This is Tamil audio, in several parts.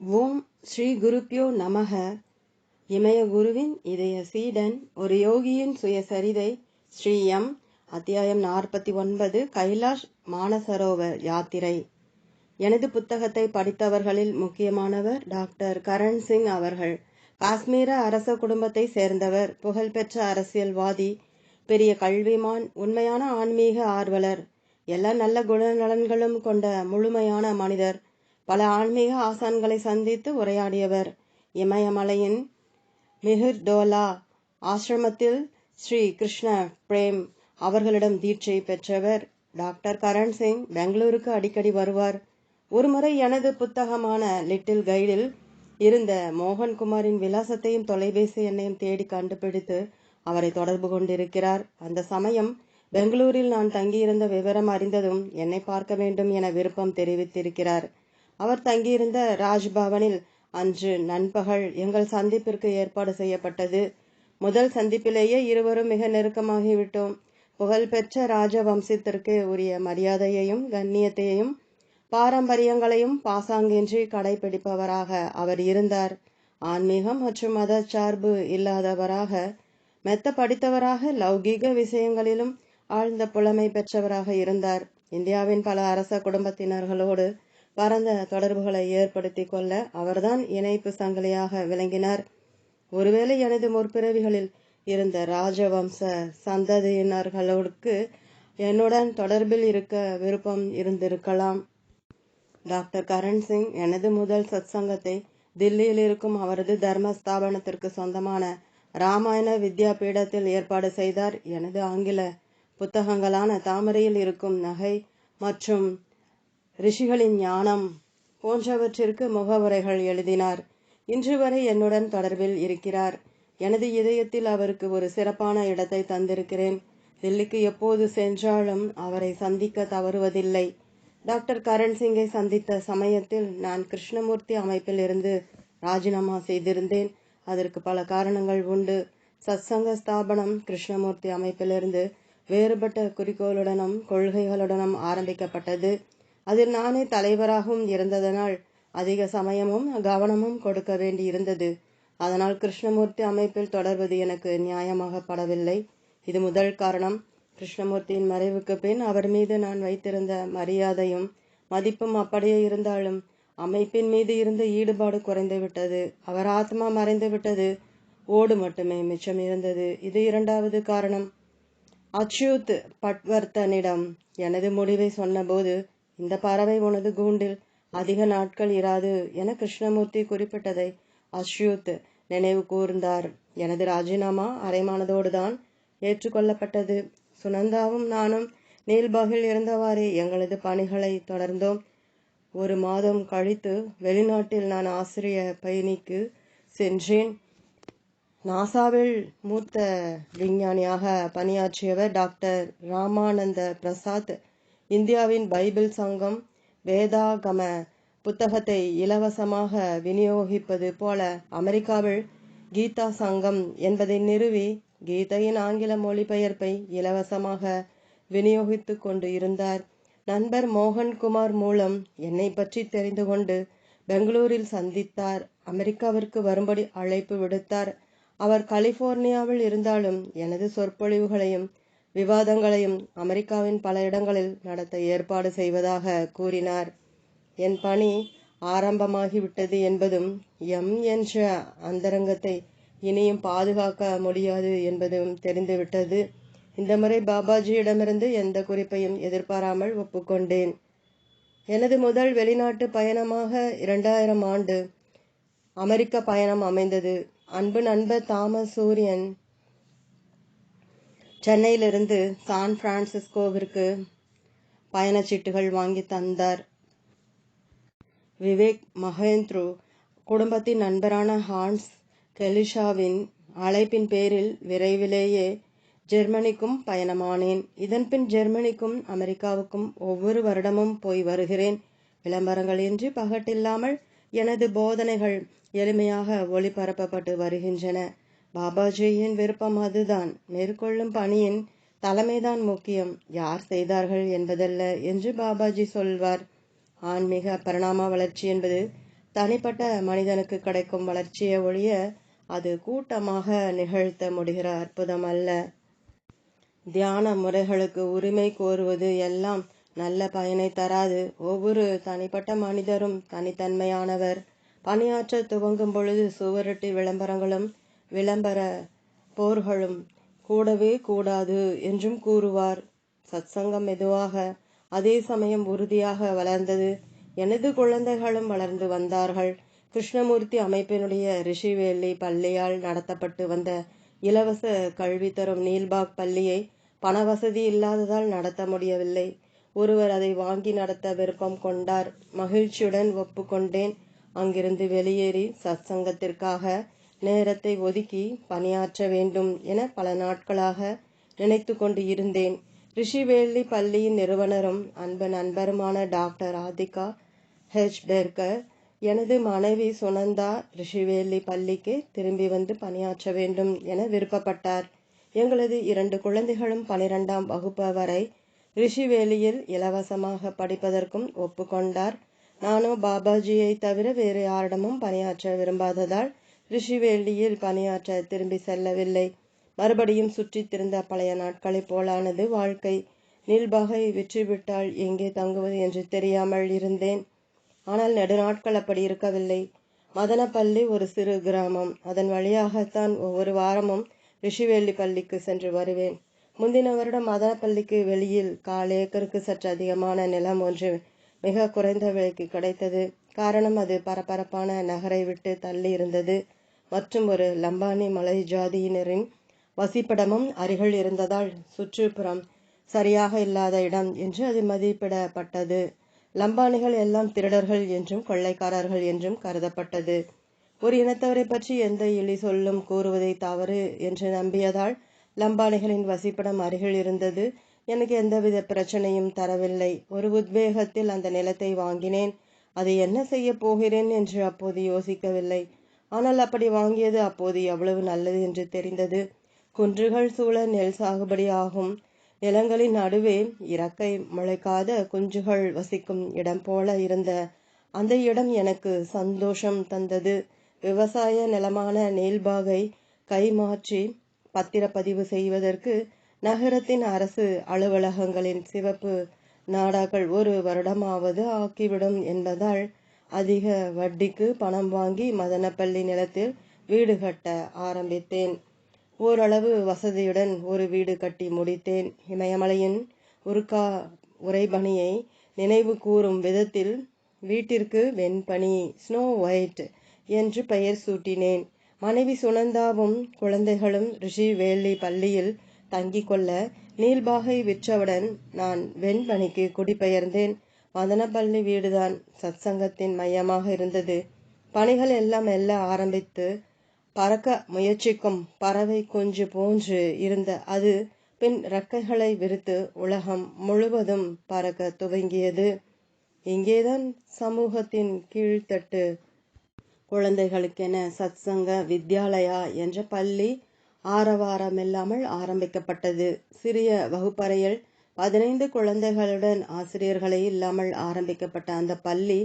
ஓம் ஸ்ரீ குருப்பியோ நமக இமய குருவின் இதய சீடன் ஒரு யோகியின் சுயசரிதை ஸ்ரீ எம் அத்தியாயம் நாற்பத்தி ஒன்பது கைலாஷ் மானசரோவர் யாத்திரை. எனது புத்தகத்தை படித்தவர்களில் முக்கியமானவர் டாக்டர் கரண் சிங் அவர்கள். காஷ்மீர அரச குடும்பத்தை சேர்ந்தவர் புகழ்பெற்ற அரசியல்வாதி பெரிய கல்விமான் உண்மையான ஆன்மீக ஆர்வலர் எல்லா நல்ல குணநலன்களும் கொண்ட முழுமையான மனிதர். பல ஆன்மீக ஆசான்களை சந்தித்து உரையாடியவர் இமயமலையின் மிஹிர் டோலா ஆசிரமத்தில் ஸ்ரீ கிருஷ்ண பிரேம் அவர்களிடம் தீட்சை பெற்றவர் டாக்டர் கரண் சிங் பெங்களூருக்கு அடிக்கடி வருவார். ஒருமுறை எனது புத்தகமான லிட்டில் கைடில் இருந்த மோகன்குமாரின் விலாசத்தையும் தொலைபேசி எண்ணையும் தேடி கண்டுபிடித்து அவரை தொடர்பு கொண்டிருக்கிறார். அந்த சமயம் பெங்களூரில் நான் தங்கியிருந்த விவரம் அறிந்ததும் என்னை பார்க்க வேண்டும் என விருப்பம் தெரிவித்திருக்கிறார். அவர் தங்கியிருந்த ராஜ்பவனில் அன்று நண்பகல் எங்கள் சந்திப்பிற்கு ஏற்பாடு செய்யப்பட்டது. முதல் சந்திப்பிலேயே இருவரும் மிக நெருக்கமாகிவிட்டோம். புகழ்பெற்ற ராஜவம்சத்திற்கு உரிய மரியாதையையும் கண்ணியத்தையும் பாரம்பரியங்களையும் பாசாங்கின்றி கடைபிடிப்பவராக அவர் இருந்தார். ஆன்மீகம் மற்றும் மத சார்பு இல்லாதவராக மெத்த படித்தவராக லௌகீக விஷயங்களிலும் ஆழ்ந்த புலமை பெற்றவராக இருந்தார். இந்தியாவின் பல அரச குடும்பத்தினர்களோடு பரந்த தொடர்புகளை ஏற்படுத்தி கொள்ள அவர்தான் இணைப்பு சங்கிலியாக விளங்கினார். ஒருவேளை எனது முற்பிறவிகளில் இருந்த ராஜவம்ச சந்ததியினர்களுக்கு என்னுடன் தொடர்பில் இருக்க விருப்பம் இருந்திருக்கலாம். டாக்டர் கரண் சிங் எனது முதல் சத்சங்கத்தை தில்லியில் இருக்கும் அவரது தர்மஸ்தாபனத்திற்கு சொந்தமான ராமாயண வித்யா பீடத்தில் ஏற்பாடு செய்தார். எனது ஆங்கில புத்தகங்களான தாமரையில் இருக்கும் நகை மற்றும் ரிஷிகளின் ஞானம் போன்றவற்றிற்கு முகவுரைகள் எழுதினார். இன்று வரை என்னுடன் தொடர்பில் இருக்கிறார். எனது இதயத்தில் அவருக்கு ஒரு சிறப்பான இடத்தை தந்திருக்கிறேன். தில்லிக்கு எப்போது சென்றாலும் அவரை சந்திக்க தவறுவதில்லை. டாக்டர் கரண் சிங்கை சந்தித்த சமயத்தில் நான் கிருஷ்ணமூர்த்தி அமைப்பில் இருந்து ராஜினாமா செய்திருந்தேன். அதற்கு பல காரணங்கள் உண்டு. சத்சங்க ஸ்தாபனம் கிருஷ்ணமூர்த்தி அமைப்பிலிருந்து வேறுபட்ட குறிக்கோளுடனும் கொள்கைகளுடனும் ஆரம்பிக்கப்பட்டது. அதில் நானே தலைவராகவும் இருந்ததனால் அதிக சமயமும் கவனமும் கொடுக்க வேண்டி இருந்தது அதனால் கிருஷ்ணமூர்த்தி அமைப்பில் தொடர்வது எனக்கு நியாயமாகப்படவில்லை இது முதல் காரணம். கிருஷ்ணமூர்த்தியின் மறைவுக்கு பின் அவர் மீது நான் வைத்திருந்த மரியாதையும் மதிப்பும் அப்படியே இருந்தாலும் அமைப்பின் மீது இருந்த ஈடுபாடு குறைந்து விட்டது. அவர் ஆத்மா மறைந்து விட்டது. ஓடு மட்டுமே மிச்சம் இருந்தது. இது இரண்டாவது காரணம். அச்சுத் பட்வர்த்தனிடம் எனது முடிவை சொன்னபோது இந்த பறவை உனது கூண்டில் அதிக நாட்கள் இராது என கிருஷ்ணமூர்த்தி குறிப்பிட்டதை அஸ்யூத் நினைவு கூர்ந்தார். எனது ராஜினாமா அரைமானதோடுதான் ஏற்றுக்கொள்ளப்பட்டது. சுனந்தாவும் நானும் நீல்பாகில் இருந்தவாறே எங்களது பணிகளை தொடர்ந்தோம். ஒரு மாதம் கழித்து வெளிநாட்டில் நான் ஆசிரிய பயணிக்கு சென்றேன். நாசாவில் மூத்த விஞ்ஞானியாக பணியாற்றியவர் டாக்டர் ராமானந்த பிரசாத் இந்தியாவின் பைபிள் சங்கம் வேதாகம புத்தகத்தை இலவசமாக விநியோகிப்பது போல அமெரிக்காவில் கீதா சங்கம் என்பதை நிறுவி கீதையின் ஆங்கில மொழிபெயர்ப்பை இலவசமாக விநியோகித்து கொண்டு இருந்தார். நண்பர் மோகன்குமார் மூலம் என்னை பற்றி தெரிந்து கொண்டு பெங்களூரில் சந்தித்தார். அமெரிக்காவிற்கு வரும்படி அழைப்பு விடுத்தார். அவர் கலிபோர்னியாவில் இருந்தாலும் எனது சொற்பொழிவுகளையும் விவாதங்களையும் அமெரிக்காவின் பல இடங்களில் நடத்த ஏற்பாடு செய்வதாக கூறினார். என் பணி ஆரம்பமாகிவிட்டது என்பதும் எம் என்ற அந்தரங்கத்தை இனியும் பாதுகாக்க முடியாது என்பதும் தெரிந்துவிட்டது. இந்த முறை பாபாஜியிடமிருந்து எந்த குறிப்பையும் எதிர்பாராமல் ஒப்புக்கொண்டேன். எனது முதல் வெளிநாட்டு பயணமாக இரண்டாயிரம் ஆண்டு அமெரிக்க பயணம் அமைந்தது. அன்பு நண்பர் தாமஸ் சூரியன் சென்னையிலிருந்து சான் பிரான்சிஸ்கோவிற்கு பயணச்சீட்டுகள் வாங்கி தந்தார். விவேக் மகேந்த்ரு குடும்பத்தின் நண்பரான ஹான்ஸ் கெலிஷாவின் அழைப்பின் பேரில் விரைவிலேயே ஜெர்மனிக்கும் பயணமானேன். இதன்பின் ஜெர்மனிக்கும் அமெரிக்காவுக்கும் ஒவ்வொரு வருடமும் போய் வருகிறேன். விளம்பரங்கள் இன்றி பகட்டில்லாமல் எனது போதனைகள் எளிமையாக ஒளிபரப்பப்பட்டு வருகின்றன. பாபாஜியின் விருப்பம் அதுதான். மேற்கொள்ளும் பணியின் தலைமைதான் முக்கியம். யார் செய்தார்கள் என்பதல்ல என்று பாபாஜி சொல்வார். ஆன்மீக பரிணாம வளர்ச்சி என்பது தனிப்பட்ட மனிதனுக்கு கிடைக்கும் வளர்ச்சியை ஒழிய அது கூட்டமாக நிகழ்த்த முடிகிற அற்புதம் அல்ல. தியான முறைகளுக்கு உரிமை கோருவது எல்லாம் நல்ல பயனை தராது. ஒவ்வொரு தனிப்பட்ட மனிதரும் தனித்தன்மையானவர். பணியாற்ற துவங்கும் பொழுது சுவரொட்டி விளம்பரங்களும் விளம்பர போர்களும் கூடவே கூடாது என்றும் கூறுவார். சத்சங்கம் மெதுவாக அதே சமயம் உறுதியாக வளர்ந்தது. எனது குழந்தைகளும் வளர்ந்து வந்தார்கள். கிருஷ்ணமூர்த்தி அமைப்பினுடைய ரிஷிவேலி பள்ளியால் நடத்தப்பட்டு வந்த இலவச கல்வி தரும் நீல்பாக் பள்ளியை பண வசதி இல்லாததால் நடத்த முடியவில்லை. ஒருவர் அதை வாங்கி நடத்த விருப்பம் கொண்டார். மகிழ்ச்சியுடன் ஒப்புக்கொண்டேன். அங்கிருந்து வெளியேறி சத்சங்கத்திற்காக நேரத்தை ஒதுக்கி பணியாற்ற வேண்டும் என பல நாட்களாக நினைத்து கொண்டு இருந்தேன். ரிஷிவேலி பள்ளியின் நிறுவனரும் அன்பு நண்பருமான டாக்டர் ஆதிகா ஹெச். பெர்கர் எனது மனைவி சுனந்தா ரிஷிவேலி பள்ளிக்கு திரும்பி வந்து பணியாற்ற வேண்டும் என விருப்பப்பட்டார். எங்களது இரண்டு குழந்தைகளும் பனிரெண்டாம் வகுப்பு வரை ரிஷிவேலியில் இலவசமாக படிப்பதற்கும் ஒப்புக்கொண்டார். நானும் பாபாஜியை தவிர வேறு யாரிடமும் பணியாற்ற விரும்பாததால் ரிஷிவேலியில் பணியாற்ற திரும்பி செல்லவில்லை. மறுபடியும் சுற்றித் திருந்த பழைய நாட்களைப் போலானது வாழ்க்கை. நீல்பாகை விற்றுவிட்டால் எங்கே தங்குவது என்று தெரியாமல் இருந்தேன். ஆனால் நெடுநாட்கள் அப்படி இருக்கவில்லை. மதனப்பள்ளி ஒரு சிறு கிராமம். அதன் வழியாகத்தான் ஒவ்வொரு வாரமும் ரிஷிவேலி பள்ளிக்கு சென்று வருவேன். முந்தின வருடம் மதனப்பள்ளிக்கு வெளியில் கால் ஏக்கருக்கு சற்று அதிகமான நிலம் ஒன்று மிக குறைந்த விலைக்கு கிடைத்தது. காரணம் அது பரபரப்பான நகரை விட்டு தள்ளி இருந்தது மற்றும் ஒரு லம்பானி மலை ஜாதியினரின் வசிப்பிடமும் அருகில் இருந்ததால் சுற்றுப்புறம் சரியாக இல்லாத இடம் என்று அது மதிப்பிடப்பட்டது. லம்பானிகள் எல்லாம் திருடர்கள் என்றும் கொள்ளைக்காரர்கள் என்றும் கருதப்பட்டது. ஒரு இனத்தவரை பற்றி எந்த இழி சொல்லும் கூறுவதை தவறு என்று நம்பியதால் லம்பானிகளின் வசிப்பிடம் அருகில் இருந்தது. எனக்கு எந்தவித பிரச்சனையும் தரவில்லை. ஒரு உத்வேகத்தில் அந்த நிலத்தை வாங்கினேன். அதை என்ன செய்ய போகிறேன் என்று அப்போது யோசிக்கவில்லை. ஆனால் அப்படி வாங்கியது அப்போது எவ்வளவு நல்லது என்று தெரிந்தது. குன்றுகள் சூழ நெல் சாகுபடி ஆகும். நிலங்களின் நடுவே இறக்கை முளைக்காத குஞ்சுகள் வசிக்கும் இடம் போல இருந்த அந்த இடம் எனக்கு சந்தோஷம் தந்தது. விவசாய நிலமான நெல்பாகை கைமாற்றி பத்திரப்பதிவு செய்வதற்கு நகரத்தின் அரசு அலுவலகங்களின் சிவப்பு நாடாக்கள் ஒரு வருடமாவது ஆக்கிவிடும் என்பதால் அதிக வட்டிக்கு பணம் வாங்கி மதனப்பள்ளி நிலத்தில் வீடு கட்ட ஆரம்பித்தேன். ஓரளவு வசதியுடன் ஒரு வீடு கட்டி முடித்தேன். இமயமலையின் உருக்கா உரைபணியை நினைவு கூறும் விதத்தில் வீட்டிற்கு வெண்பனி ஸ்னோ ஒயிட் என்று பெயர் சூட்டினேன். மனைவி சுனந்தாவும் குழந்தைகளும் ரிஷிவேலி பள்ளியில் தங்கிக் கொள்ள நீல்பாகை விற்றவுடன் நான் வெண்பணிக்கு குடிபெயர்ந்தேன். மதனப்பள்ளி வீடுதான் சத்சங்கத்தின் மையமாக இருந்தது. பணிகள் எல்லாம் மெல்ல ஆரம்பித்து பறக்க முயற்சிக்கும் பறவை குஞ்சு போன்று இருந்த அது பின் இறக்கைகளை விரித்து உலகம் முழுவதும் பறக்க துவங்கியது. இங்கேதான் சமூகத்தின் கீழ்த்தட்டு. குழந்தைகளுக்கென சத்சங்க வித்யாலயா என்ற பள்ளி ஆரவாரமில்லாமல் ஆரம்பிக்கப்பட்டது. சிறிய வகுப்பறையில் பதினைந்து குழந்தைகளுடன் ஆசிரியர்களே இல்லாமல் ஆரம்பிக்கப்பட்ட அந்த பள்ளி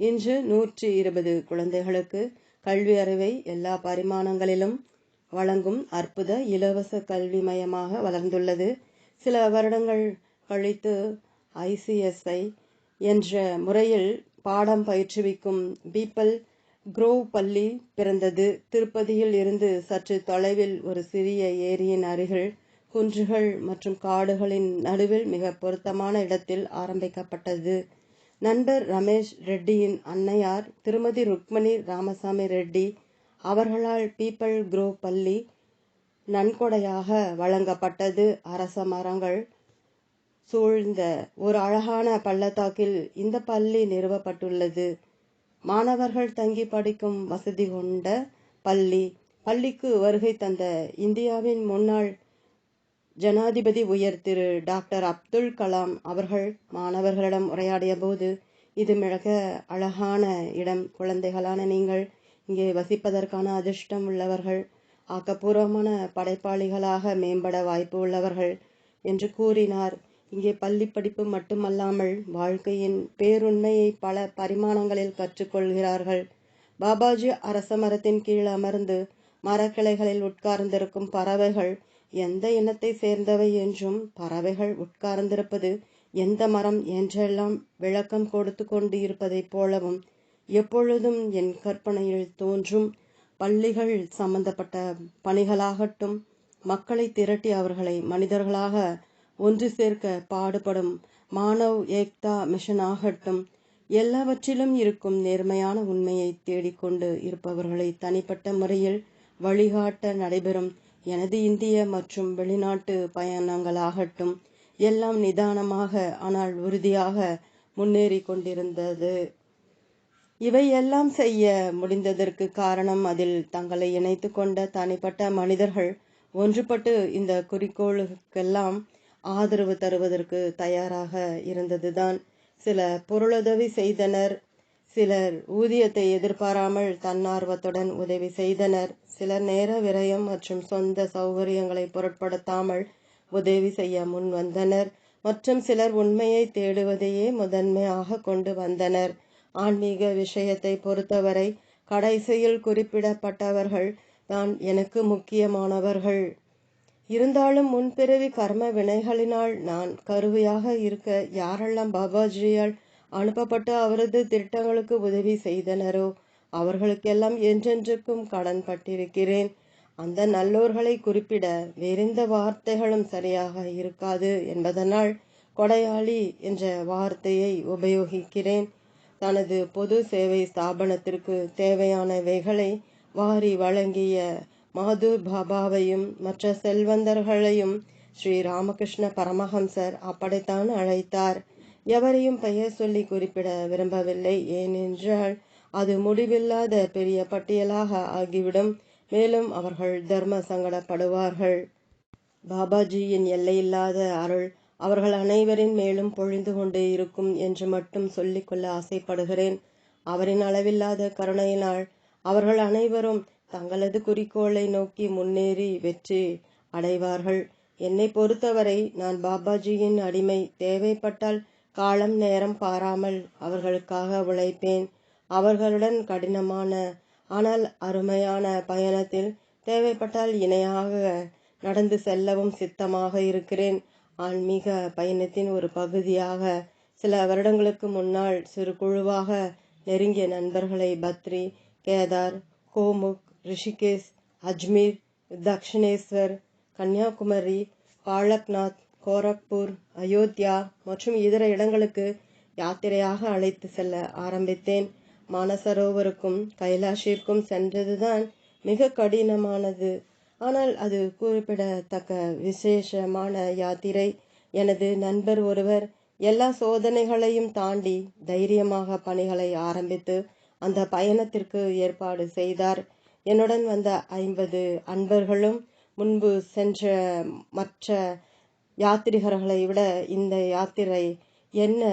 இன்று நூற்றி இருபது குழந்தைகளுக்கு கல்வி அறிவை எல்லா பரிமாணங்களிலும் வழங்கும் அற்புத இலவச கல்வி மையமாக வளர்ந்துள்ளது. சில வருடங்கள் கழித்து ஐசிஎஸ்ஐ என்ற முறையில் பாடம் பயிற்றுவிக்கும் பீப்பல் குரோவ் பள்ளி பிறந்தது. திருப்பதியில் இருந்து சற்று தொலைவில் ஒரு சிறிய ஏரியின் அருகில் குன்றுகள் மற்றும் காடுகளின் நடுவில் மிக பொருத்தமான இடத்தில் ஆரம்பிக்கப்பட்டது. நண்பர் ரமேஷ் ரெட்டியின் அன்னையார் திருமதி ருக்மணி ராமசாமி ரெட்டி அவர்களால் பீப்பல் குரோ பள்ளி நன்கொடையாக வழங்கப்பட்டது. அரச மரங்கள் சூழ்ந்த ஒரு அழகான பள்ளத்தாக்கில் இந்த பள்ளி நிறுவப்பட்டுள்ளது. மாணவர்கள் தங்கி படிக்கும் வசதி கொண்ட பள்ளி. பள்ளிக்கு வருகை தந்த இந்தியாவின் முன்னாள் ஜனாதிபதி உயர் திரு டாக்டர் அப்துல் கலாம் அவர்கள் மாணவர்களிடம் உரையாடிய போது இது மிக அழகான இடம். குழந்தைகளான நீங்கள் இங்கே வசிப்பதற்கான அதிர்ஷ்டம் உள்ளவர்கள் ஆக்கப்பூர்வமான படைப்பாளிகளாக மேம்பட வாய்ப்பு உள்ளவர்கள் என்று கூறினார். இங்கே பள்ளி படிப்பு மட்டுமல்லாமல் வாழ்க்கையின் பேருண்மையை பல பரிமாணங்களில் கற்றுக்கொள்கிறார்கள். பாபாஜி அரச மரத்தின் கீழ் அமர்ந்து மரக்கிளைகளில் உட்கார்ந்திருக்கும் பறவைகள் எந்த இனத்தை சேர்ந்தவை என்றும் பறவைகள் உட்கார்ந்திருப்பது எந்த மரம் என்றெல்லாம் விளக்கம் கொடுத்து கொண்டு இருப்பதைப் போலவும் எப்பொழுதும் என் கற்பனையில் தோன்றும் பள்ளிகள் சம்பந்தப்பட்ட பணிகளாகட்டும் மக்களை திரட்டி அவர்களை மனிதர்களாக ஒன்று சேர்க்க பாடுபடும் மானவ் ஏக்தா மிஷன் ஆகட்டும் எல்லாவற்றிலும் இருக்கும் நேர்மையான உண்மையை தேடிக்கொண்டு இருப்பவர்களை தனிப்பட்ட முறையில் வழிகாட்ட நடைபெறும் எனது இந்திய மற்றும் வெளிநாட்டு பயணங்களாகட்டும் எல்லாம் நிதானமாக ஆனால் உறுதியாக முன்னேறி கொண்டிருந்தது. இவை எல்லாம் செய்ய முடிந்ததற்கு காரணம் அதில் தங்களை இணைத்து கொண்ட தனிப்பட்ட மனிதர்கள். ஒன்றுபட்டு இந்த குறிக்கோளுக்கெல்லாம் ஆதரவு தருவதற்கு தயாராக இருந்ததுதான். சில பொருளுதவி செய்தனர் சிலர் ஊதியத்தை எதிர்பாராமல் தன்னார்வத்துடன் உதவி செய்தனர். சிலர் நேர விரயம் மற்றும் சொந்த சௌகரியங்களை பொருட்படுத்தாமல் உதவி செய்ய முன் வந்தனர். மற்றும் சிலர் உண்மையை தேடுவதையே முதன்மையாக கொண்டு வந்தனர். ஆன்மீக விஷயத்தை பொறுத்தவரை கடைசியில் குறிப்பிடப்பட்டவர்கள் தான் எனக்கு முக்கியமானவர்கள். இருந்தாலும் முன்பிறவி கர்ம வினைகளினால் நான் கருவியாக இருக்க யாரெல்லாம் பாபாஜியால் அனுப்பப்பட்டு அவரது திட்டங்களுக்கு உதவி செய்தனரோ அவர்களுக்கெல்லாம் என்றென்றுக்கும் கடன் பட்டிருக்கிறேன். அந்த நல்லோர்களை குறிப்பிட வேறெந்த வார்த்தைகளும் சரியாக இருக்காது என்பதனால் கொடையாளி என்ற வார்த்தையை உபயோகிக்கிறேன். தனது பொது சேவை ஸ்தாபனத்திற்கு தேவையானவைகளை வாரி வழங்கிய மாதூர் பாபாவையும் மற்ற செல்வந்தர்களையும் ஸ்ரீ ராமகிருஷ்ண பரமஹம்சர் அப்படித்தான் அழைத்தார். எவரையும் பெயர் சொல்லி குறிப்பிட விரும்பவில்லை. ஏனென்றால் அது முடிவில்லாத பெரிய பட்டியலாக ஆகிவிடும். மேலும் அவர்கள் தர்ம சங்கடப்படுவார்கள். பாபாஜியின் எல்லையில்லாத அருள் அவர்கள் அனைவரின் மேலும் பொழிந்து கொண்டே இருக்கும் என்று மட்டும் சொல்லிக்கொள்ள ஆசைப்படுகிறேன். அவரின் அளவில்லாத கருணையினால் அவர்கள் அனைவரும் தங்களது குறிக்கோளை நோக்கி முன்னேறி வெற்றி அடைவார்கள். என்னை பொறுத்தவரை நான் பாபாஜியின் அடிமை. தேவைப்பட்டால் காலம் நேரம் பாராமல் அவர்களுக்காக உழைப்பேன். அவர்களுடன் கடினமான ஆனால் அருமையான பயணத்தில் தேவைப்பட்டால் இணையாக நடந்து செல்லவும் சித்தமாக இருக்கிறேன். ஆன்மீக பயணத்தின் ஒரு பகுதியாக சில வருடங்களுக்கு முன்னால் சிறு குழுவாக நெருங்கிய நண்பர்களை பத்ரி கேதார் கோமுக் ரிஷிகேஷ் அஜ்மீர் தக்ஷிணேஸ்வர் கன்னியாகுமரி பாலக்நாத் கோரக்பூர் அயோத்தியா மற்றும் இதர இடங்களுக்கு யாத்திரையாக அழைத்து செல்ல ஆரம்பித்தேன். மானசரோவருக்கும் கைலாஷிற்கும் சென்றதுதான் மிக கடினமானது. ஆனால் அது குறிப்பிடத்தக்க விசேஷமான யாத்திரை. எனது நண்பர் ஒருவர் எல்லா சோதனைகளையும் தாண்டி தைரியமாக பணிகளை ஆரம்பித்து அந்த பயணத்திற்கு ஏற்பாடு செய்தார். என்னுடன் வந்த ஐம்பது அன்பர்களும் முன்பு சென்ற மற்ற யாத்திரிகர்களை விட இந்த யாத்திரை என்ன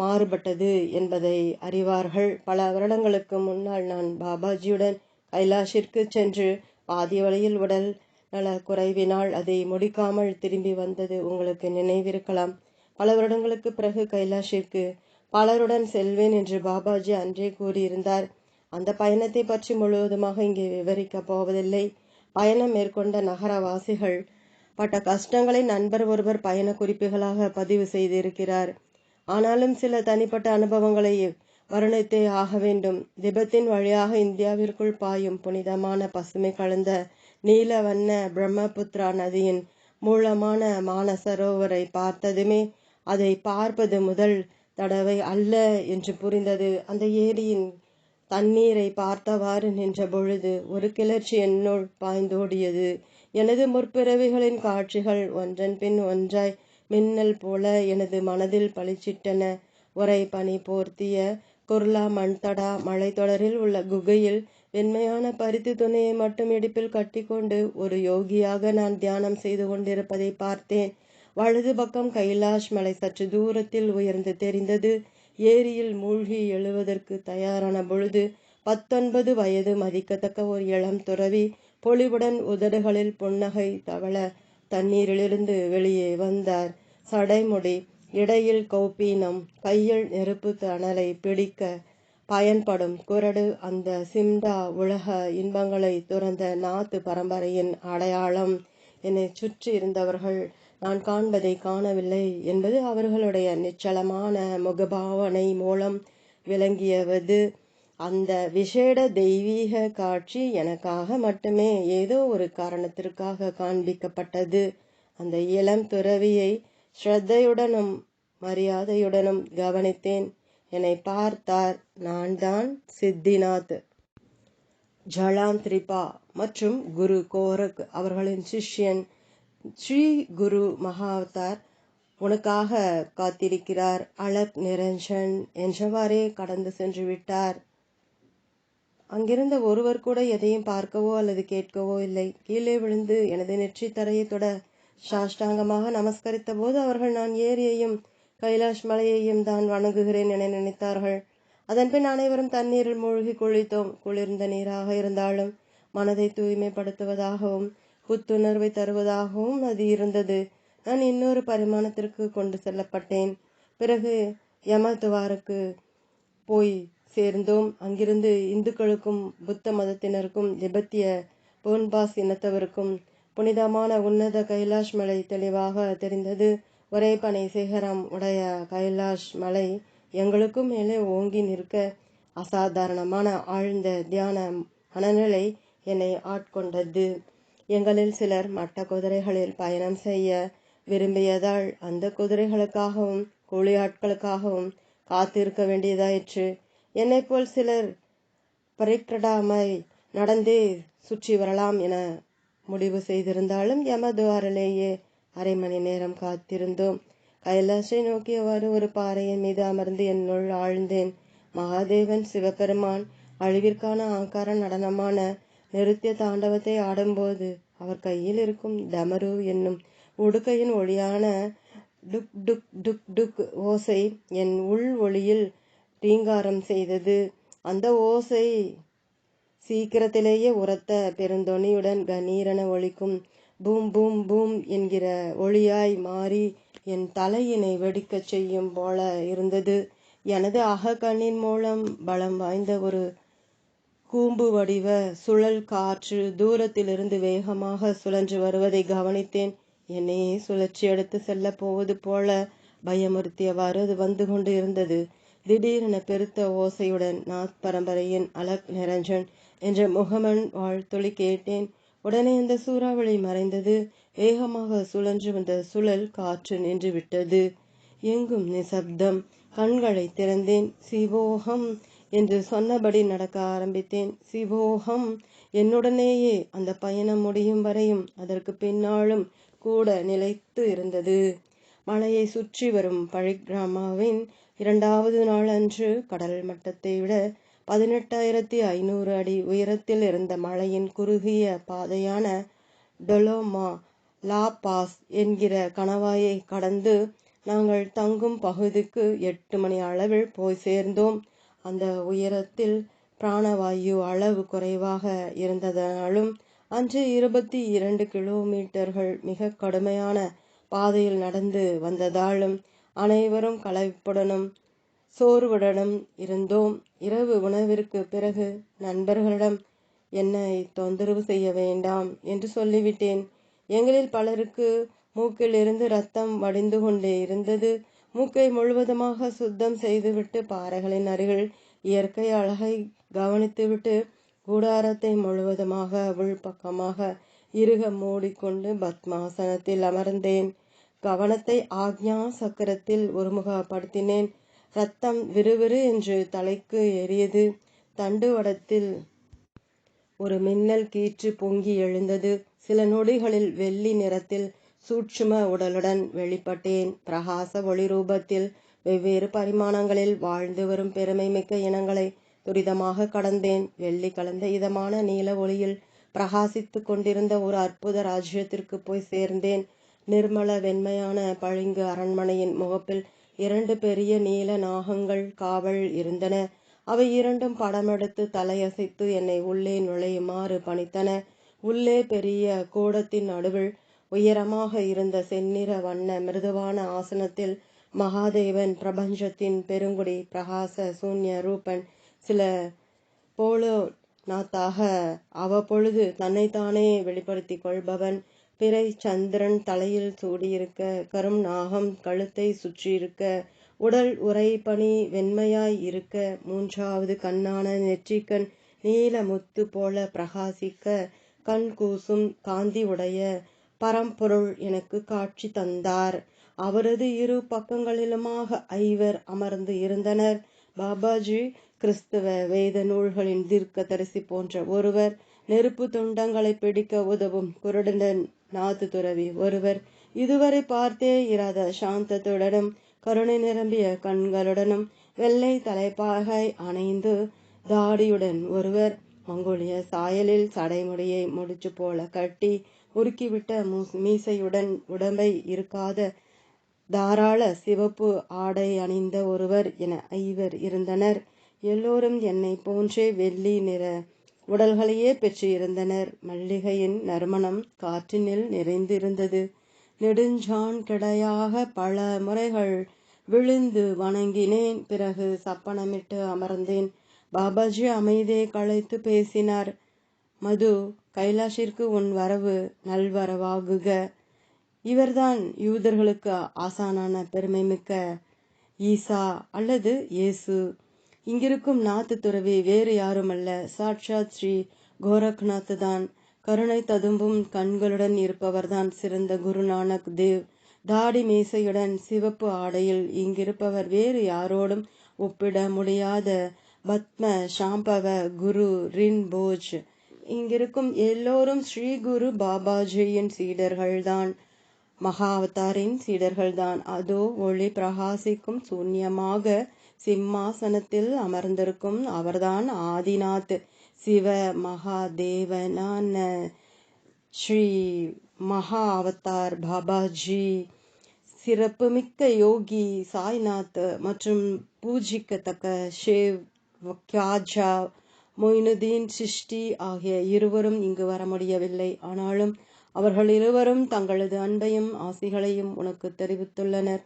மாறுபட்டது என்பதை அறிவார்கள். பல வருடங்களுக்கு முன்னால் நான் பாபாஜியுடன் கைலாஷிற்கு சென்று பாதி வழியில் உடல் நல குறைவினால் அதை முடிக்காமல் திரும்பி வந்தது உங்களுக்கு நினைவிருக்கலாம். பல வருடங்களுக்கு பிறகு கைலாஷிற்கு பலருடன் செல்வேன் என்று பாபாஜி அன்றே கூறியிருந்தார். அந்த பயணத்தை பற்றி முழுவதுமாக இங்கே விவரிக்கப் போவதில்லை. பயணம் மேற்கொண்ட நகரவாசிகள் பட்ட கஷ்டங்களை நண்பர் ஒருவர் பயண குறிப்புகளாக பதிவு செய்திருக்கிறார். ஆனாலும் சில தனிப்பட்ட அனுபவங்களை வருணித்தே ஆக வேண்டும். திபத்தின் வழியாக இந்தியாவிற்குள் பாயும் புனிதமான பசுமை கலந்த நீல வண்ண பிரம்மபுத்ரா நதியின் மூலமான மானசரோவரை பார்த்ததுமே அதை பார்ப்பது முதல் தடவை அல்ல என்று புரிந்தது. அந்த ஏரியின் தண்ணீரை பார்த்தவாறு நின்ற பொழுது ஒரு கிளர்ச்சி என்னுள் பாய்ந்தோடியது. எனது முற்பிறவிகளின் காட்சிகள் ஒன்றன் பின் ஒன்றாய் மின்னல் போல எனது மனதில் பளிச்சிட்டன. உரை பனி போர்த்திய குர்லா மண்தடா மலைத்தொடரில் உள்ள குகையில் வெண்மையான பருத்தி துணையை மட்டும் இடுப்பில் கட்டிக்கொண்டு ஒரு யோகியாக நான் தியானம் செய்து கொண்டிருப்பதை பார்த்தேன். வலது பக்கம் கைலாஷ் மலை சற்று தூரத்தில் உயர்ந்து தெரிந்தது. ஏரியில் மூழ்கி எழுவதற்கு தயாரான பொழுது பத்தொன்பது வயது மதிக்கத்தக்க ஒரு இளம் துறவி பொலிவுடன் உதடுகளில் புன்னகை தவள தண்ணீரிலிருந்து வெளியே வந்தார். சடைமுடி இடையில் கௌப்பீனம் கையில் நெருப்பு தணலை பிடிக்க பயன்படும் குரடு அந்த சிம்டா உலக இன்பங்களை துறந்த நாத்து பரம்பரையின் அடையாளம். என்னை சுற்றி இருந்தவர்கள் நான் காண்பதை காணவில்லை என்பது அவர்களுடைய நிச்சலமான முகபாவனை மூலம் விளங்கியவது அந்த விசேட தெய்வீக காட்சி எனக்காக மட்டுமே ஏதோ ஒரு காரணத்திற்காக காண்பிக்கப்பட்டது. அந்த இளம் துறவியை ஸ்ரத்தையுடனும் மரியாதையுடனும் கவனித்தேன். என்னை பார்த்தார் நான் தான் சித்திநாத். ஜலாந்திரிபா மற்றும் குரு கோரக் அவர்களின் சிஷ்யன் ஸ்ரீ குரு மகாவதார் உனக்காக காத்திருக்கிறார். அலக் நிரஞ்சன் என்றவாறே கடந்து சென்று விட்டார். அங்கிருந்த ஒருவர் கூட எதையும் பார்க்கவோ அல்லது கேட்கவோ இல்லை. கீழே விழுந்து எனது நெற்றி தரையை தொட சாஷ்டாங்கமாக நமஸ்கரித்த போது அவர்கள் நான் ஏரியையும் கைலாஷ் மலையையும் தான் வணங்குகிறேன் என நினைத்தார்கள். அதன்பின் அனைவரும் தண்ணீரில் மூழ்கி குளித்தோம். குளிர்ந்த நீராக இருந்தாலும் மனதை தூய்மைப்படுத்துவதாகவும் புத்துணர்வை தருவதாகவும் அது இருந்தது. நான் இன்னொரு பரிமாணத்திற்கு கொண்டு செல்லப்பட்டேன். பிறகு யமதுவாருக்கு போய் சேர்ந்தோம் அங்கிருந்து இந்துக்களுக்கும் புத்த மதத்தினருக்கும் திபெத்திய போன்பாஸ் இனத்தவருக்கும் புனிதமான உன்னத கைலாஷ் மலை தெளிவாக தெரிந்தது. ஒரே பனை சிகரம் உடைய கைலாஷ் மலை எங்களுக்கும் மேலே ஓங்கி நிற்க அசாதாரணமான ஆழ்ந்த தியான மனநிலை என்னை ஆட்கொண்டது. எங்களில் சிலர் மட்ட குதிரைகளில் பயணம் செய்ய விரும்பியதால் அந்த குதிரைகளுக்காகவும் கூலி ஆட்களுக்காகவும் காத்திருக்க வேண்டியதாயிற்று. என்னை போல் சிலர் பரிக்ரடாமை நடந்தே சுற்றி வரலாம் என முடிவு செய்திருந்தாலும் யமதுவாரிலேயே அரை மணி நேரம் காத்திருந்தோம். கைலாசை நோக்கியவாறு ஒரு பாறையின் மீது அமர்ந்து என்னுள் ஆழ்ந்தேன். மகாதேவன் சிவபெருமான் அழிவிற்கான ஆங்கார நடனமான நிறுத்திய தாண்டவத்தை ஆடும்போது அவர் கையில் இருக்கும் டமரு என்னும் உடுக்கையின் ஒளியான டுக் டுக் டுக் டுக் ஓசை என் உள் ஒளியில் ரீங்காரம் செய்தது. அந்த ஓசை சீக்கிரத்திலேயே உரத்த பெருந்தொனியுடன் கணீரென ஒழிக்கும் பூம் பூம் பூம் என்கிற ஒளியாய் மாறி என் தலையினை வெடிக்கச் செய்யும் போல இருந்தது. எனது அகக்கண்ணின் மூலம் பலம் வாய்ந்த ஒரு கூம்பு வடிவ சுழல் காற்று தூரத்திலிருந்து வேகமாக சுழன்று வருவதை கவனித்தேன். என்னையே சுழற்சி எடுத்து செல்ல போவது போல பயமுறுத்தியவாறு அது வந்து கொண்டு இருந்தது. திடீரென பெருத்த ஓசையுடன் நாத் பரம்பரையின் அலக் நிரஞ்சன் என்ற முகமன் வாழ்த்தொழி கேட்டேன். உடனே அந்த சூறாவளி மறைந்தது. வேகமாக சுழன்று வந்த சுழல் காற்று நின்று விட்டது. எங்கும் நிசப்தம். கண்களை திறந்தேன். சிவோகம் என்று சொன்னபடி நடக்க ஆரம்பித்தேன். சிவோகம் என்னுடனேயே அந்த பயணம் முடியும் வரையும் அதற்கு பின்னாலும் கூட நிலைத்து இருந்தது. மலையை சுற்றி வரும் பழிகிராமாவின் இரண்டாவது நாள் அன்று கடல் மட்டத்தை விட பதினெட்டாயிரத்தி ஐநூறு அடி உயரத்தில் இருந்த மலையின் குறுகிய பாதையான டொலோமா லா பாஸ் என்கிற கணவாயை கடந்து நாங்கள் தங்கும் பகுதிக்கு எட்டு மணி அளவில் போய் சேர்ந்தோம். அந்த உயரத்தில் பிராணவாயு அளவு குறைவாக இருந்ததனாலும் அன்று இருபத்தி இரண்டு கிலோமீட்டர்கள் மிக கடுமையான பாதையில் நடந்து வந்ததாலும் அனைவரும் களைப்புடனும் சோர்வுடனும் இருந்தோம். இரவு உணவிற்கு பிறகு நண்பர்களிடம் என்னை தொந்தரவு செய்ய வேண்டாம் என்று சொல்லிவிட்டேன். எங்களில் பலருக்கு மூக்கில் இருந்து ரத்தம் வடிந்து கொண்டே இருந்தது. மூக்கை முழுவதுமாக சுத்தம் செய்துவிட்டு பாறைகளின் அருகில் இயற்கை அழகை கவனித்துவிட்டு கூடாரத்தை முழுவதுமாக உள்பக்கமாக இருக மூடிக்கொண்டு பத்மாசனத்தில் அமர்ந்தேன். கவனத்தை ஆக்ஞா சக்கரத்தில் ஒருமுகப்படுத்தினேன். ரத்தம் விறுவிறு என்று தலைக்கு எரியது தண்டுவடத்தில் ஒரு மின்னல் கீற்று பொங்கி எழுந்தது. சில நொடிகளில் வெள்ளி நிறத்தில் சூட்சும உடலுடன் வெளிப்பட்டேன். பிரகாச ஒளி ரூபத்தில் வெவ்வேறு பரிமாணங்களில் வாழ்ந்து வரும் பெருமை மிக்க இனங்களை துரிதமாக கடந்தேன். வெள்ளி கலந்த இதமான நீல ஒளியில் பிரகாசித்து கொண்டிருந்த ஒரு அற்புத ராஜ்யத்திற்கு போய் சேர்ந்தேன். நிர்மல வெண்மையான பளிங்கு அரண்மனையின் முகப்பில் இரண்டு பெரிய நீல நாகங்கள் காவல் இருந்தன. அவை இரண்டும் படமெடுத்து தலையசைத்து என்னை உள்ளே நுழையுமாறு பணித்தன. உள்ளே பெரிய கூடத்தின் நடுவில் உயரமாக இருந்த செந்நிற வண்ண மிருதுவான ஆசனத்தில் மகாதேவன் பிரபஞ்சத்தின் பெருங்குடி பிரகாச சூன்ய ரூபன் சில போலோ நாத்தாக அவ்வப்பொழுது தன்னைத்தானே வெளிப்படுத்திக் கொள்பவன். பிறை சந்திரன் தலையில் சூடியிருக்க கரும் நாகம் கழுத்தை சுற்றியிருக்க உடல் உறைபனி வெண்மையாய் இருக்க மூன்றாவது கண்ணான நெற்றிக்கண் நீல முத்து போல பிரகாசிக்க கண் கூசும் காந்தி உடைய பரம்பொருள் எனக்கு காட்சி தந்தார். அவரது இரு பக்கங்களிலுமாக ஐவர் அமர்ந்து இருந்தனர். பாபாஜி கிறிஸ்துவ வேத நூல்களின் தீர்க்க தரிசி போன்ற ஒருவர் நெருப்பு துண்டங்களை பிடிக்க உதவும். குருடன் நாத்து துறவி ஒருவர் இதுவரை பார்த்தே இராத சாந்தத்துடனும் கருணை நிரம்பிய கண்களுடனும் வெள்ளை தலைப்பாகை அணைந்து தாடியுடன் ஒருவர் மங்கோலிய சாயலில் சடைமுடியை முடிச்சு போல கட்டி உருக்கிவிட்ட மீசையுடன் உடம்பை இருக்காத தாராள சிவப்பு ஆடை அணிந்த ஒருவர் என ஐவர் இருந்தனர். எல்லோரும் என்னை போன்றே வெள்ளி நிற உடல்களையே பெற்று இருந்தனர் மல்லிகையின் நறுமணம் காற்றினில் நிறைந்திருந்தது. நெடுஞ்சான் கிடையாக பல முறைகள் விழுந்து வணங்கினேன். பிறகு சப்பனமிட்டு அமர்ந்தேன். பாபாஜி அமைதியை களைத்து பேசினார். மது கைலாஷிற்கு உன் வரவு நல்வரவாகுக. இவர்தான் யூதர்களுக்கு ஆசானான பெருமைமிக்க ஈசா அல்லது இயேசு. இங்கிருக்கும் நாத்து துறவி வேறு யாருமல்ல. சாட்சாத் ஸ்ரீ கோரக்நாத் தான் கருணை ததும்பும் கண்களுடன் இருப்பவர்தான் சிறந்த குருநானக் தேவ். தாடி மீசையுடன் சிவப்பு ஆடையில் இங்கிருப்பவர் வேறு யாரோடும் ஒப்பிட முடியாத பத்ம சாம்பவ குரு ரின் போஜ் இங்கிருக்கும் எல்லோரும் ஸ்ரீ குரு பாபாஜியின் சீடர்கள்தான். மகாவதாரின் சீடர்கள்தான். அதோ ஒளி பிரகாசிக்கும் சூன்யமாக சிம்மாசனத்தில் அமர்ந்திருக்கும் அவர்தான் ஆதிநாத் சிவ மகாதேவனான ஸ்ரீ மகா அவதார் பாபாஜி. சிறப்புமிக்க யோகி சாய்நாத் மற்றும் பூஜிக்கத்தக்க ஷேவ் கியாஜா மொயினுதீன் சிஷ்டி ஆகிய இருவரும் இங்கு வர முடியவில்லை. ஆனாலும் அவர்கள் இருவரும் தங்களது அன்பையும் ஆசிகளையும் உனக்கு தெரிவித்துள்ளனர்.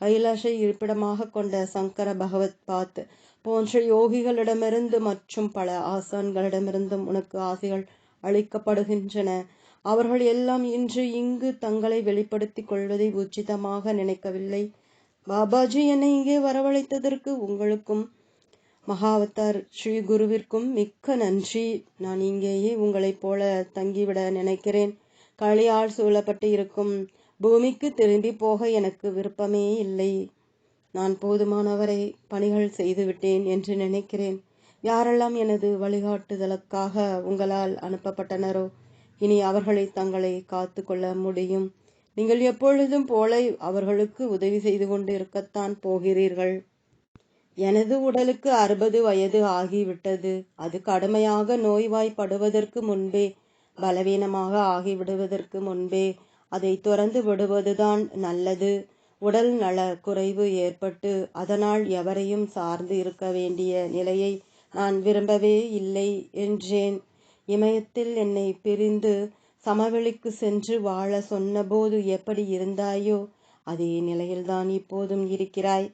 கைலாஷை இருப்பிடமாக கொண்ட சங்கர பகவத் பாத் போன்ற யோகிகளிடமிருந்து மற்றும் பல ஆசான்களிடமிருந்தும் உனக்கு ஆசைகள் அளிக்கப்படுகின்றன. அவர்கள் எல்லாம் இன்று இங்கு தங்களை வெளிப்படுத்திக் கொள்வதை உச்சிதமாக நினைக்கவில்லை. பாபாஜி என்னை இங்கே வரவழைத்ததற்கு உங்களுக்கும் மகாவத்தார் ஸ்ரீ குருவிற்கும் மிக்க நன்றி. நான் இங்கேயே உங்களைப் போல தங்கிவிட நினைக்கிறேன். களியால் சூழப்பட்டு இருக்கும் பூமிக்கு திரும்பி போக எனக்கு விருப்பமே இல்லை. நான் போதுமானவரை பணிகள் செய்துவிட்டேன் என்று நினைக்கிறேன். யாரெல்லாம் எனது வழிகாட்டுதலுக்காக உங்களால் அனுப்பப்பட்டனரோ இனி அவர்களை தங்களை காத்து கொள்ள முடியும். நீங்கள் எப்பொழுதும் போல அவர்களுக்கு உதவி செய்து கொண்டு இருக்கத்தான் போகிறீர்கள். எனது உடலுக்கு அறுபது வயது ஆகிவிட்டது. அது கடுமையாக நோய்வாய்ப்படுவதற்கு முன்பே பலவீனமாக ஆகிவிடுவதற்கு முன்பே அதை துறந்து விடுவதுதான் நல்லது. உடல் நல குறைவு ஏற்பட்டு அதனால் எவரையும் சார்ந்து இருக்க வேண்டிய நிலையை நான் விரும்பவே இல்லை என்றேன். இமயத்தில் என்னை பிரிந்து சமவெளிக்கு சென்று வாழ சொன்னபோது எப்படி இருந்தாயோ அதே நிலையில்தான் இப்போதும் இருக்கிறாய்.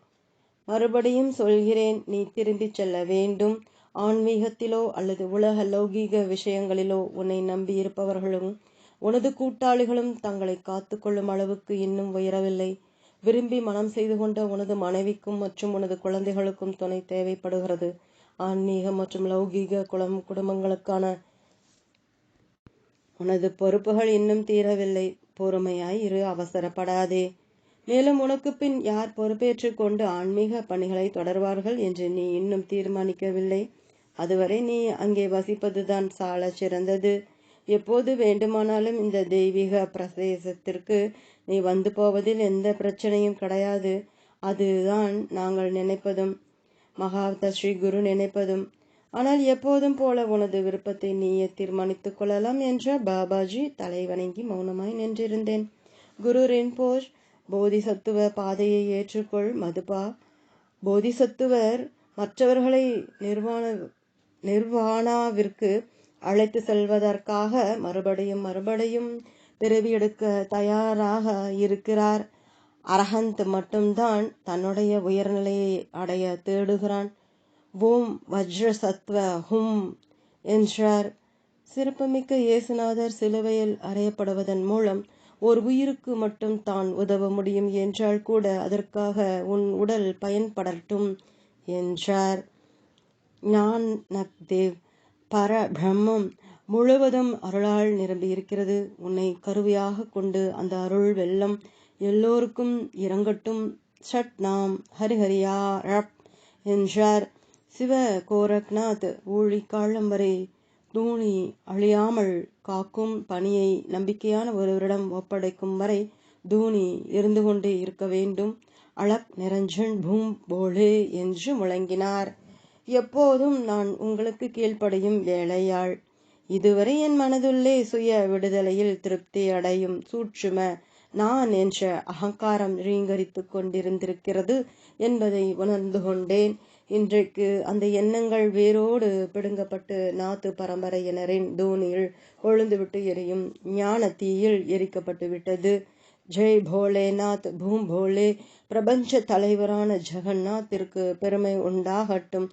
மறுபடியும் சொல்கிறேன் நீ திரும்பிச் செல்ல வேண்டும். ஆன்மீகத்திலோ அல்லது உலக லௌகீக விஷயங்களிலோ உன்னை நம்பியிருப்பவர்களும் உனது கூட்டாளிகளும் தங்களை காத்துக்கொள்ளும் அளவுக்கு இன்னும் உயரவில்லை. விரும்பி மனம் செய்து கொண்ட உனது மனைவிக்கும் மற்றும் உனது குழந்தைகளுக்கும் துணை தேவைப்படுகிறது. ஆன்மீக மற்றும் லௌகீக குளம் குடும்பங்களுக்கான உனது பொறுப்புகள் இன்னும் தீரவில்லை. பொறுமையாய் இரு அவசரப்படாதே. மேலும் உனக்கு பின் யார் பொறுப்பேற்றுக் கொண்டு ஆன்மீக பணிகளை தொடர்வார்கள் என்று நீ இன்னும் தீர்மானிக்கவில்லை. அதுவரை நீ அங்கே வசிப்பதுதான் சால சிறந்தது. எப்போது வேண்டுமானாலும் இந்த தெய்வீக பிரதேசத்திற்கு நீ வந்து போவதில் எந்த பிரச்சனையும் கிடையாது. அதுதான் நாங்கள் நினைப்பதும் மகாவத ஸ்ரீ குரு நினைப்பதும். ஆனால் எப்போதும் போல உனது விருப்பத்தை நீயே தீர்மானித்துக் கொள்ளலாம் என்ற பாபாஜி தலை வணங்கி மௌனமாய் நின்றிருந்தேன். குரு ரின்போஷ் போதிசத்துவ பாதையை ஏற்றுக்கொள் மதுபா. போதிசத்துவர் மற்றவர்களை நிர்வாண நிர்வாணாவிற்கு அழைத்து செல்வதற்காக மறுபடியும் மறுபடியும் பிறவி எடுக்க தயாராக இருக்கிறார். அரஹந்த் மட்டும்தான் தன்னுடைய உயர்நிலையை அடைய தேடுகிறான். ஓம் வஜ்ர சத்வ ஹும் என்றார். சிறப்புமிக்க இயேசுநாதர் சிலுவையில் அறையப்படுவதன் மூலம் ஒரு உயிருக்கு மட்டும் தான் உதவ முடியும் என்றால் கூட அதற்காக உன் உடல் பயன்படட்டும் என்றார். ஞான் நக்தேவ் பர பிரம்மம் முழுவதும் அருளால் நிரம்பியிருக்கிறது உன்னை கருவியாக கொண்டு அந்த அருள் வெள்ளம் எல்லோருக்கும் இறங்கட்டும் ஷட் நாம் ஹரிஹரியா ரப் என்றார். சிவ கோரக்நாத் ஊழி காலம்பரை தூணி அழியாமல் காக்கும் பணியை நம்பிக்கையான ஒருவரிடம் ஒப்படைக்கும் வரை தூணி இருந்து கொண்டே இருக்க வேண்டும். அழக் நிரஞ்சன் பூம் போலே என்று முழங்கினார். எப்போதும் நான் உங்களுக்கு கீழ்ப்படையும் ஏழையாள். இதுவரை என் மனதுள்ளே சுய விடுதலையில் திருப்தி அடையும் சூட்சும நான் என்ற அகங்காரம் ரீங்கரித்து கொண்டிருந்திருக்கிறது என்பதை உணர்ந்து கொண்டேன். இன்றைக்கு அந்த எண்ணங்கள் வேரோடு பிடுங்கப்பட்டு நாத்து பரம்பரையினரின் தூணியில் கொழுந்துவிட்டு எரியும் ஞான தீயில் எரிக்கப்பட்டு விட்டது. ஜெய் போலேநாத் பூம் போலே பிரபஞ்ச தலைவரான ஜெகநாத்திற்கு பெருமை உண்டாகட்டும்.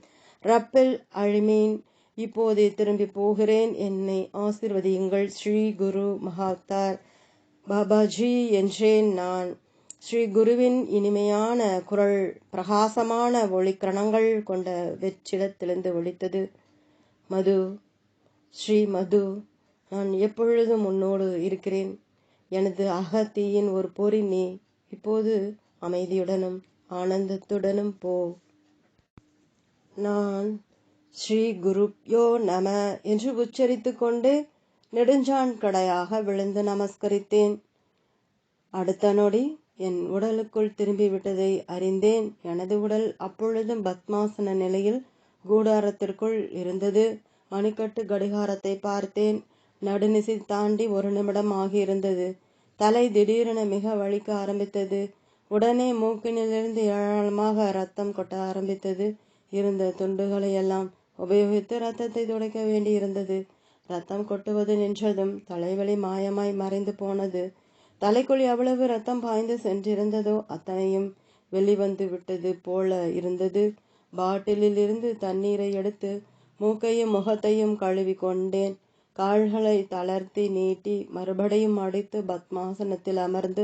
ரப்பில் அழிமேன் இப்போதே திரும்பி போகிறேன். என்னை ஆசிர்வதியுங்கள். ஸ்ரீ குரு மகாத்தார் பாபாஜி என்றேன் நான். ஸ்ரீ குருவின் இனிமையான குரல் பிரகாசமான ஒளிக்கரணங்கள் கொண்ட வெற்றிடத்திலிருந்து ஒழித்தது மது ஸ்ரீ மது நான் எப்பொழுதும் உன்னோடு இருக்கிறேன். எனது அகத்தீயின் ஒரு பொறி நீ. இப்போது அமைதியுடனும் ஆனந்தத்துடனும் போ. நான் ஸ்ரீ குருப்யோ நம என்று உச்சரித்து கொண்டு நெடுஞ்சான் கடையாக விழுந்து நமஸ்கரித்தேன். அடுத்த நொடி என் உடலுக்குள் திரும்பிவிட்டதை அறிந்தேன். எனது உடல் அப்பொழுதும் பத்மாசன நிலையில் கூடாரத்திற்குள் இருந்தது. மணிக்கட்டு கடிகாரத்தை பார்த்தேன். நடுநிசி தாண்டி ஒரு நிமிடம் ஆகியிருந்தது. தலை திடீரென மிக வலிக்க ஆரம்பித்தது. உடனே மூக்கினிலிருந்து ஏராளமாக ரத்தம் கொட்ட ஆரம்பித்தது. இருந்த துண்டுகளை எல்லாம் உபயோகித்து ரத்தத்தை துடைக்க வேண்டியிருந்தது. ரத்தம் கொட்டுவது நின்றதும் தலைவலி மாயமாய் மறைந்து போனது. தலைக்குள் எவ்வளவு ரத்தம் பாய்ந்து சென்றிருந்ததோ அத்தனையும் வெளிவந்து விட்டது போல இருந்தது. பாட்டிலில் இருந்து தண்ணீரை எடுத்து மூக்கையும் முகத்தையும் கழுவி கொண்டேன். கால்களை தளர்த்தி நீட்டி மறுபடியும் அடித்து பத்மாசனத்தில் அமர்ந்து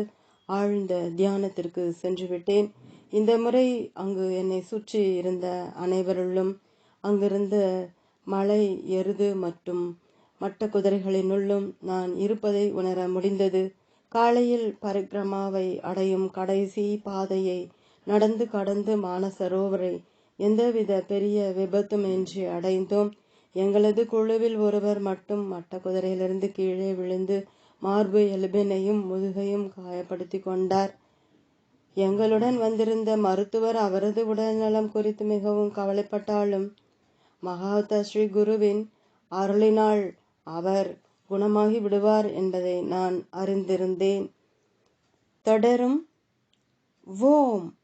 ஆழ்ந்த தியானத்திற்கு சென்று விட்டேன் இந்த முறை அங்கு என்னை சுற்றி இருந்த அனைவருள்ளும் அங்கிருந்த மலை எருது மற்றும் மட்ட குதிரைகளினுள்ளும் நான் இருப்பதை உணர முடிந்தது. காலையில் பரிக்ரமாவை அடையும் கடைசி பாதையை நடந்து கடந்து மானசரோவரை எந்தவித பெரிய விபத்துமின்றி அடைந்தோம். எங்களது குழுவில் ஒருவர் மட்டும் மட்ட குதிரையிலிருந்து கீழே விழுந்து மார்பு எலும்பினையும் முதுகையும் காயப்படுத்தி கொண்டார். எங்களுடன் வந்திருந்த மருத்துவர் அவரது உடல்நலம் குறித்து மிகவும் கவலைப்பட்டாலும் மகாத்த ஸ்ரீ குருவின் அருளினால் அவர் குணமாகி விடுவார் என்பதை நான் அறிந்திருந்தேன். தொடரும். ஓம்.